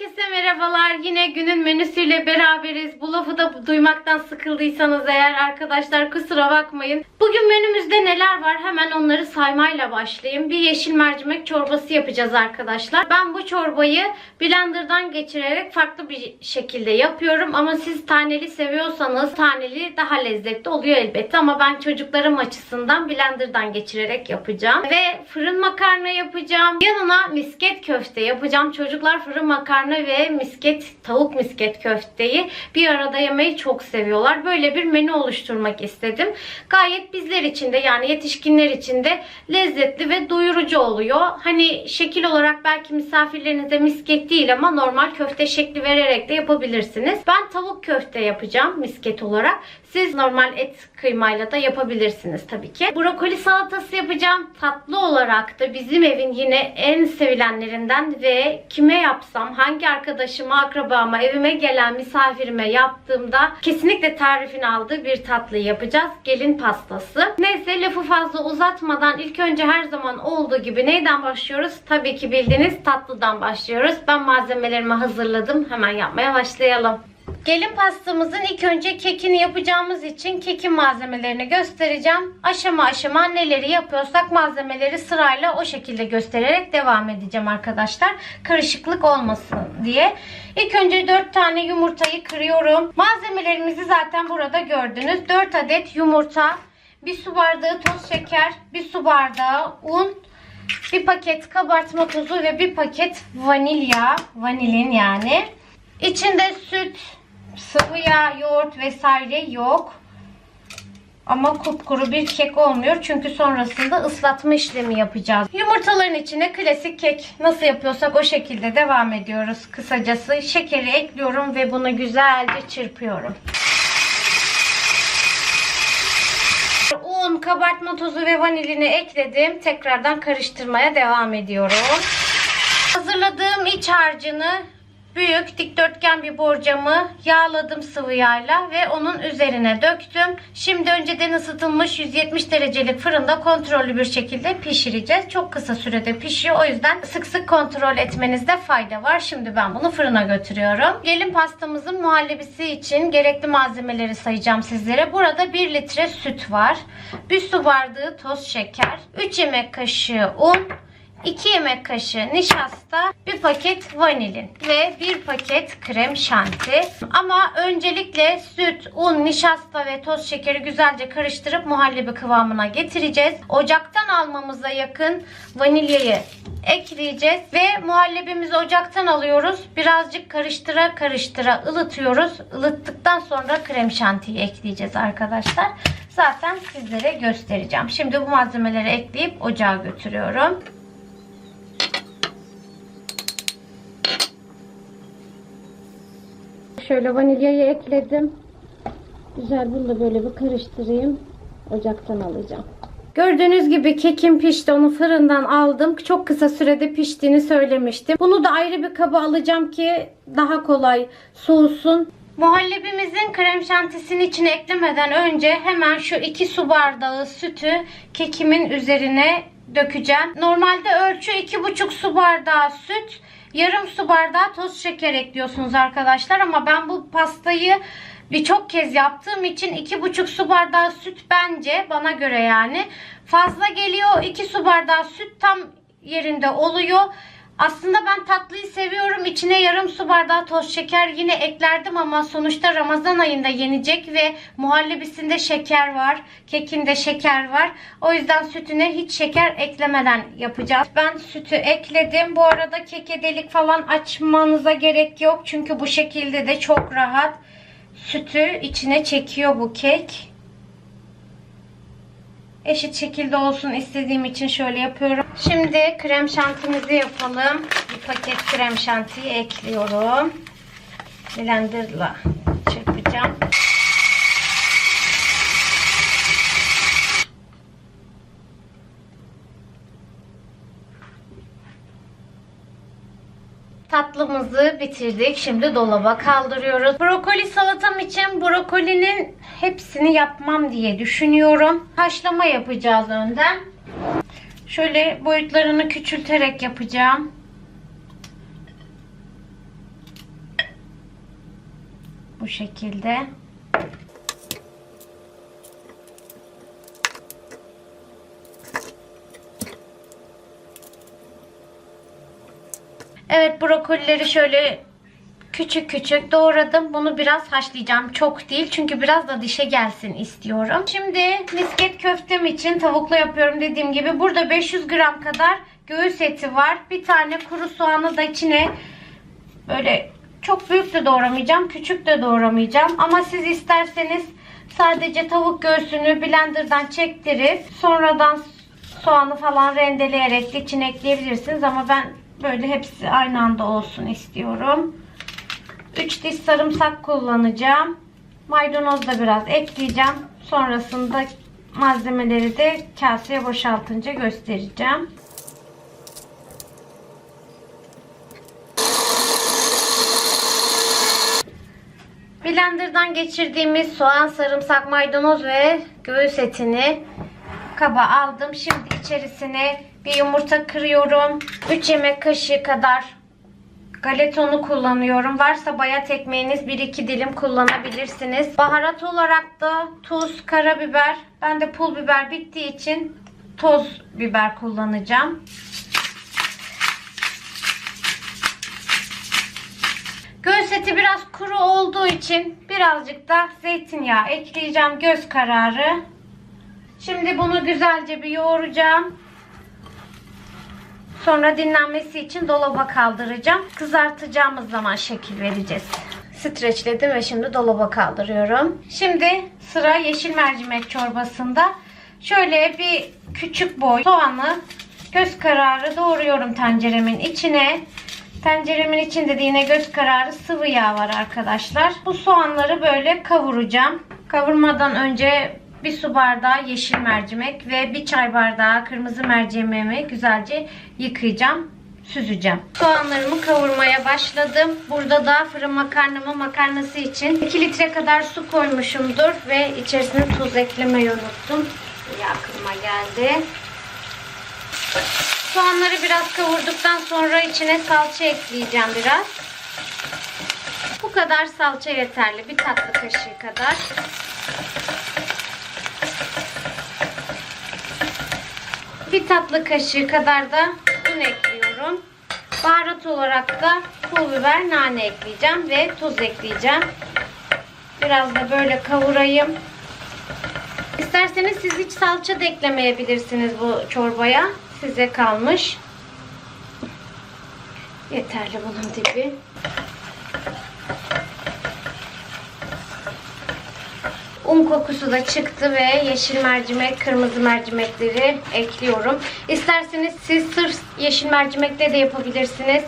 Herkese merhabalar. Yine günün menüsüyle beraberiz. Bu lafı da duymaktan sıkıldıysanız eğer arkadaşlar kusura bakmayın. Bugün menümüzde neler var hemen onları saymayla başlayayım. Bir yeşil mercimek çorbası yapacağız arkadaşlar. Ben bu çorbayı blenderdan geçirerek farklı bir şekilde yapıyorum. Ama siz taneli seviyorsanız taneli daha lezzetli oluyor elbette. Ama ben çocuklarım açısından blenderdan geçirerek yapacağım. Ve fırın makarna yapacağım. Yanına misket köfte yapacağım. Çocuklar fırın makarna ve misket tavuk misket köfteyi bir arada yemeyi çok seviyorlar. Böyle bir menü oluşturmak istedim. Gayet bizler için de yani yetişkinler için de lezzetli ve doyurucu oluyor. Hani şekil olarak belki misafirlerinize misket değil ama normal köfte şekli vererek de yapabilirsiniz. Ben tavuk köfte yapacağım misket olarak. Siz normal et kıymayla da yapabilirsiniz tabii ki. Brokoli salatası yapacağım. Tatlı olarak da bizim evin yine en sevilenlerinden ve kime yapsam, hangi arkadaşıma, akrabama, evime gelen misafirime yaptığımda kesinlikle tarifini aldığı bir tatlı yapacağız. Gelin pastası. Neyse lafı fazla uzatmadan ilk önce her zaman olduğu gibi neyden başlıyoruz? Tabii ki bildiğiniz tatlıdan başlıyoruz. Ben malzemelerimi hazırladım. Hemen yapmaya başlayalım. Gelin pastamızın ilk önce kekini yapacağımız için kekin malzemelerini göstereceğim. Aşama aşama neleri yapıyorsak malzemeleri sırayla o şekilde göstererek devam edeceğim arkadaşlar. Karışıklık olmasın diye. İlk önce 4 tane yumurtayı kırıyorum. Malzemelerimizi zaten burada gördünüz. 4 adet yumurta, 1 su bardağı toz şeker, 1 su bardağı un, bir paket kabartma tozu ve bir paket vanilya, vanilin yani. İçinde süt, sıvı yağ, yoğurt vesaire yok. Ama kupkuru bir kek olmuyor. Çünkü sonrasında ıslatma işlemi yapacağız. Yumurtaların içine klasik kek nasıl yapıyorsak o şekilde devam ediyoruz. Kısacası şekeri ekliyorum ve bunu güzelce çırpıyorum. Un, kabartma tozu ve vanilini ekledim. Tekrardan karıştırmaya devam ediyorum. Hazırladığım iç harcını büyük dikdörtgen bir borcamı yağladım sıvı yağla ve onun üzerine döktüm. Şimdi önceden ısıtılmış 170 derecelik fırında kontrollü bir şekilde pişireceğiz. Çok kısa sürede pişiyor. O yüzden sık sık kontrol etmenizde fayda var. Şimdi ben bunu fırına götürüyorum. Gelin pastamızın muhallebisi için gerekli malzemeleri sayacağım sizlere. Burada 1 litre süt var. 1 su bardağı toz şeker, 3 yemek kaşığı un, 2 yemek kaşığı nişasta, 1 paket vanilin ve 1 paket krem şanti. Ama öncelikle süt, un, nişasta ve toz şekeri güzelce karıştırıp muhallebi kıvamına getireceğiz. Ocaktan almamıza yakın vanilyayı ekleyeceğiz ve muhallebimizi ocaktan alıyoruz. Birazcık karıştıra karıştıra ılıtıyoruz. Ilıttıktan sonra krem şantiyi ekleyeceğiz arkadaşlar. Zaten sizlere göstereceğim. Şimdi bu malzemeleri ekleyip ocağa götürüyorum. Şöyle vanilyayı ekledim. Güzel bunu da böyle bir karıştırayım. Ocaktan alacağım. Gördüğünüz gibi kekim pişti. Onu fırından aldım. Çok kısa sürede piştiğini söylemiştim. Bunu da ayrı bir kaba alacağım ki daha kolay soğusun. Muhallebimizin krem şantisini içine eklemeden önce hemen şu 2 su bardağı sütü kekimin üzerine dökeceğim. Normalde ölçü 2,5 su bardağı süt, yarım su bardağı toz şeker ekliyorsunuz arkadaşlar. Ama ben bu pastayı birçok kez yaptığım için 2,5 su bardağı süt bence bana göre yani fazla geliyor. 2 su bardağı süt tam yerinde oluyor. Aslında ben tatlıyı seviyorum. İçine yarım su bardağı toz şeker yine eklerdim ama sonuçta Ramazan ayında yenecek ve muhallebisinde şeker var. Kekinde şeker var. O yüzden sütüne hiç şeker eklemeden yapacağız. Ben sütü ekledim. Bu arada keke delik falan açmanıza gerek yok. Çünkü bu şekilde de çok rahat sütü içine çekiyor bu kek. Eşit şekilde olsun istediğim için şöyle yapıyorum. Şimdi krem şantimizi yapalım. Bir paket krem şantiyi ekliyorum. Blenderla çırpacağım. Tatlımızı bitirdik. Şimdi dolaba kaldırıyoruz. Brokoli salatam için brokolinin hepsini yapmam diye düşünüyorum. Haşlama yapacağız önden. Şöyle boyutlarını küçülterek yapacağım. Bu şekilde. Evet brokolileri şöyle küçük küçük doğradım. Bunu biraz haşlayacağım. Çok değil çünkü biraz da dişe gelsin istiyorum. Şimdi misket köftem için tavuklu yapıyorum dediğim gibi. Burada 500 gram kadar göğüs eti var. Bir tane kuru soğanı da içine böyle çok büyük de doğramayacağım. Küçük de doğramayacağım. Ama siz isterseniz sadece tavuk göğsünü blenderdan çektirip sonradan soğanı falan rendeleyerek de içine ekleyebilirsiniz. Ama ben böyle hepsi aynı anda olsun istiyorum. 3 diş sarımsak kullanacağım. Maydanoz da biraz ekleyeceğim. Sonrasında malzemeleri de kaseye boşaltınca göstereceğim. Blender'dan geçirdiğimiz soğan, sarımsak, maydanoz ve göğüs etini kaba aldım. Şimdi içerisine bir yumurta kırıyorum. 3 yemek kaşığı kadar galeta unu kullanıyorum. Varsa bayat ekmeğiniz 1-2 dilim kullanabilirsiniz. Baharat olarak da tuz, karabiber. Ben de pul biber bittiği için toz biber kullanacağım. Göğüs eti biraz kuru olduğu için birazcık da zeytinyağı ekleyeceğim göz kararı. Şimdi bunu güzelce bir yoğuracağım. Sonra dinlenmesi için dolaba kaldıracağım. Kızartacağımız zaman şekil vereceğiz. Streçledim ve şimdi dolaba kaldırıyorum. Şimdi sıra yeşil mercimek çorbasında. Şöyle bir küçük boy soğanı göz kararı doğruyorum tenceremin içine. Tenceremin içinde de yine göz kararı sıvı yağ var arkadaşlar. Bu soğanları böyle kavuracağım. Kavurmadan önce bir su bardağı yeşil mercimek ve bir çay bardağı kırmızı mercimeğimi güzelce yıkayacağım, süzeceğim. Soğanlarımı kavurmaya başladım. Burada da fırın makarnamın makarnası için 2 litre kadar su koymuşumdur ve içerisine tuz eklemeyi unuttum. İyi aklıma geldi. Soğanları biraz kavurduktan sonra içine salça ekleyeceğim biraz. Bu kadar salça yeterli. Bir tatlı kaşığı kadar. Bir tatlı kaşığı kadar da un ekliyorum. Baharat olarak da pul biber, nane ekleyeceğim ve tuz ekleyeceğim. Biraz da böyle kavurayım. İsterseniz siz hiç salça da eklemeyebilirsiniz bu çorbaya. Size kalmış. Yeterli bunun tipi. Un kokusu da çıktı ve yeşil mercimek, kırmızı mercimekleri ekliyorum. İsterseniz siz sırf yeşil mercimekle de yapabilirsiniz.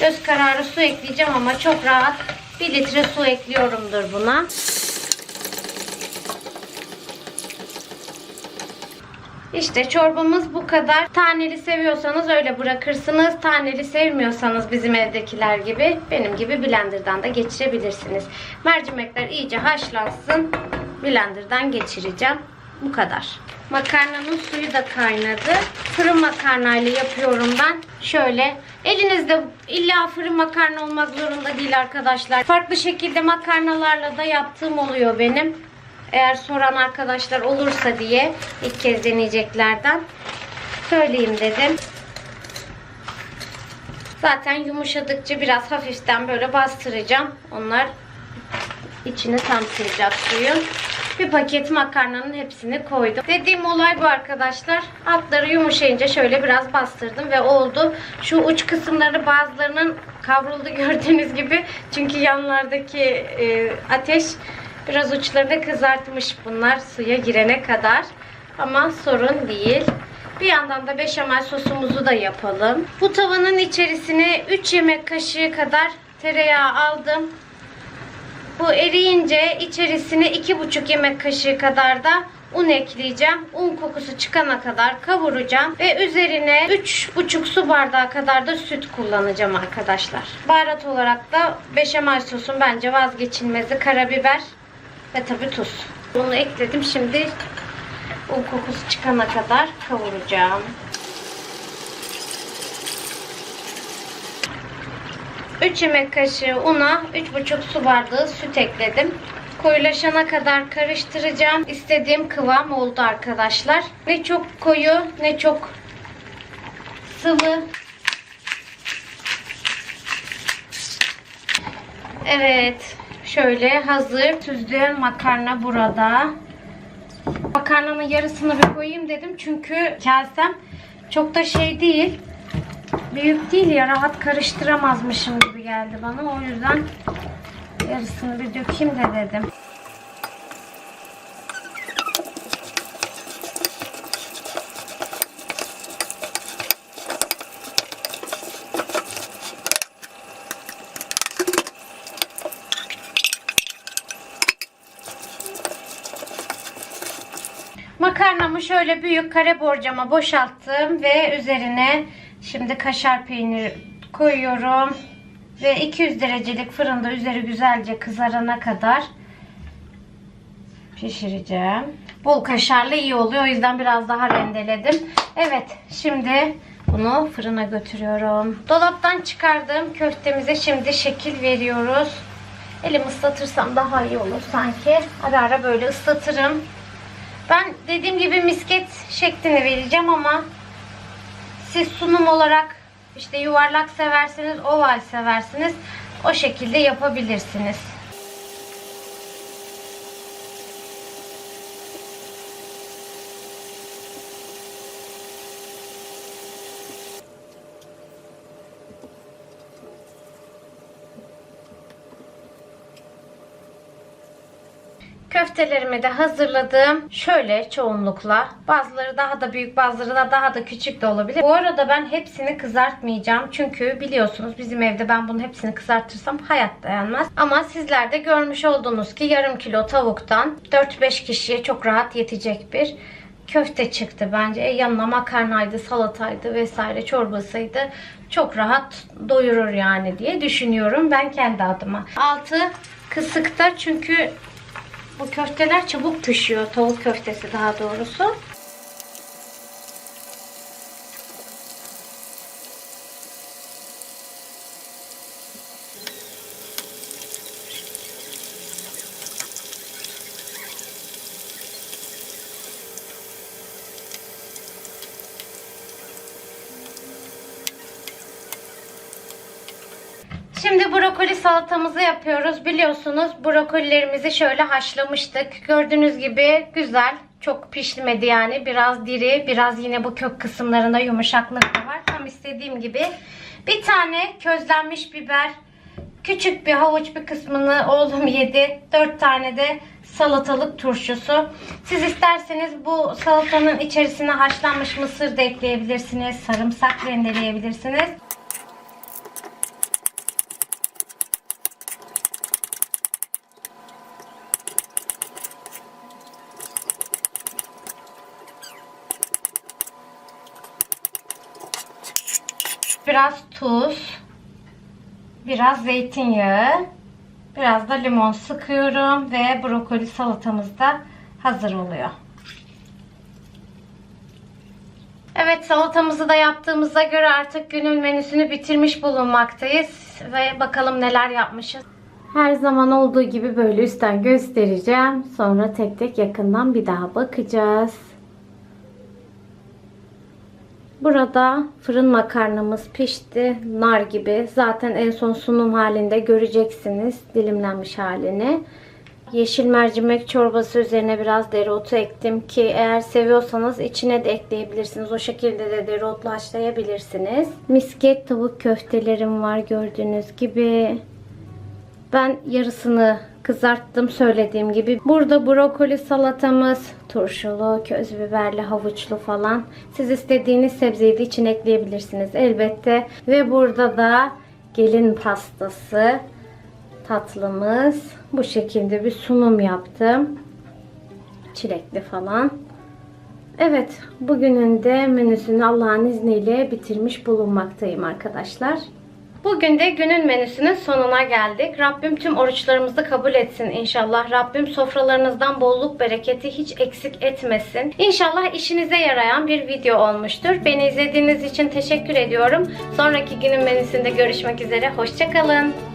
Göz kararı su ekleyeceğim ama çok rahat 1 litre su ekliyorumdur buna. İşte çorbamız bu kadar. Taneli seviyorsanız öyle bırakırsınız. Taneli sevmiyorsanız bizim evdekiler gibi benim gibi blenderdan da geçirebilirsiniz. Mercimekler iyice haşlansın. Blenderdan geçireceğim. Bu kadar. Makarnanın suyu da kaynadı. Fırın makarnayla yapıyorum ben. Şöyle elinizde illa fırın makarna olmak zorunda değil arkadaşlar. Farklı şekilde makarnalarla da yaptığım oluyor benim. Eğer soran arkadaşlar olursa diye ilk kez deneyeceklerden söyleyeyim dedim. Zaten yumuşadıkça biraz hafiften böyle bastıracağım. Onlar içine tam sığacak suyun. Bir paket makarnanın hepsini koydum. Dediğim olay bu arkadaşlar. Altları yumuşayınca şöyle biraz bastırdım ve oldu. Şu uç kısımları bazılarının kavruldu gördüğünüz gibi. Çünkü yanlardaki e, ateş biraz uçlarını kızartmış bunlar suya girene kadar. Ama sorun değil. Bir yandan da beşamel sosumuzu da yapalım. Bu tavanın içerisine 3 yemek kaşığı kadar tereyağı aldım. Bu eriyince içerisine 2,5 yemek kaşığı kadar da un ekleyeceğim. Un kokusu çıkana kadar kavuracağım. Ve üzerine 3,5 su bardağı kadar da süt kullanacağım arkadaşlar. Baharat olarak da beşamel sosun bence vazgeçilmezi karabiber ve tabi tuz. Bunu ekledim. Şimdi un kokusu çıkana kadar kavuracağım. 3 yemek kaşığı una 3,5 su bardağı süt ekledim. Koyulaşana kadar karıştıracağım. İstediğim kıvam oldu arkadaşlar. Ne çok koyu ne çok sıvı. Evet. Şöyle hazır. Süzdüğüm makarna burada. Makarnanın yarısını bir koyayım dedim. Çünkü kasem çok da şey değil. Büyük değil ya rahat karıştıramazmışım gibi geldi bana. O yüzden yarısını bir dökeyim de dedim. Makarnamı şöyle büyük kare borcama boşalttım ve üzerine şimdi kaşar peyniri koyuyorum. Ve 200 derecelik fırında üzeri güzelce kızarana kadar pişireceğim. Bol kaşarlı iyi oluyor. O yüzden biraz daha rendeledim. Evet şimdi bunu fırına götürüyorum. Dolaptan çıkardığım köftemize şimdi şekil veriyoruz. Elim ıslatırsam daha iyi olur sanki. Ara ara böyle ıslatırım. Ben dediğim gibi misket şeklini vereceğim ama siz sunum olarak işte yuvarlak seversiniz, oval seversiniz. O şekilde yapabilirsiniz. Köftelerimi de hazırladım. Şöyle çoğunlukla. Bazıları daha da büyük, bazıları da daha da küçük de olabilir. Bu arada ben hepsini kızartmayacağım. Çünkü biliyorsunuz bizim evde ben bunun hepsini kızartırsam hayat dayanmaz. Ama sizler de görmüş oldunuz ki yarım kilo tavuktan 4-5 kişiye çok rahat yetecek bir köfte çıktı bence. E, yanına makarnaydı, salataydı vesaire çorbasıydı. Çok rahat doyurur yani diye düşünüyorum ben kendi adıma. Altı kısıkta çünkü bu köfteler çabuk pişiyor. Tavuk köftesi daha doğrusu. Şimdi brokoli salatamızı yapıyoruz. Biliyorsunuz brokolilerimizi şöyle haşlamıştık. Gördüğünüz gibi güzel. Çok pişmedi yani. Biraz diri, biraz yine bu kök kısımlarında yumuşaklık da var. Tam istediğim gibi. Bir tane közlenmiş biber. Küçük bir havuç bir kısmını oğlum yedi. Dört tane de salatalık turşusu. Siz isterseniz bu salatanın içerisine haşlanmış mısır da ekleyebilirsiniz. Sarımsak rendeleyebilirsiniz. Biraz tuz. Biraz zeytinyağı. Biraz da limon sıkıyorum ve brokoli salatamız da hazır oluyor. Evet salatamızı da yaptığımıza göre artık günün menüsünü bitirmiş bulunmaktayız. Ve bakalım neler yapmışız. Her zaman olduğu gibi böyle üstten göstereceğim. Sonra tek tek yakından bir daha bakacağız. Burada fırın makarnamız pişti. Nar gibi. Zaten en son sunum halinde göreceksiniz dilimlenmiş halini. Yeşil mercimek çorbası üzerine biraz dereotu ektim ki eğer seviyorsanız içine de ekleyebilirsiniz. O şekilde de dereotlu haşlayabilirsiniz. Misket tavuk köftelerim var gördüğünüz gibi. Ben yarısını kızarttım söylediğim gibi. Burada brokoli salatamız, turşulu, köz biberli, havuçlu falan. Siz istediğiniz sebzeyi de içine ekleyebilirsiniz elbette. Ve burada da gelin pastası tatlımız. Bu şekilde bir sunum yaptım. Çilekli falan. Evet, bugünün de menüsünü Allah'ın izniyle bitirmiş bulunmaktayım arkadaşlar. Bugün de günün menüsünün sonuna geldik. Rabbim tüm oruçlarımızı kabul etsin inşallah. Rabbim sofralarınızdan bolluk bereketi hiç eksik etmesin. İnşallah işinize yarayan bir video olmuştur. Beni izlediğiniz için teşekkür ediyorum. Sonraki günün menüsünde görüşmek üzere. Hoşçakalın.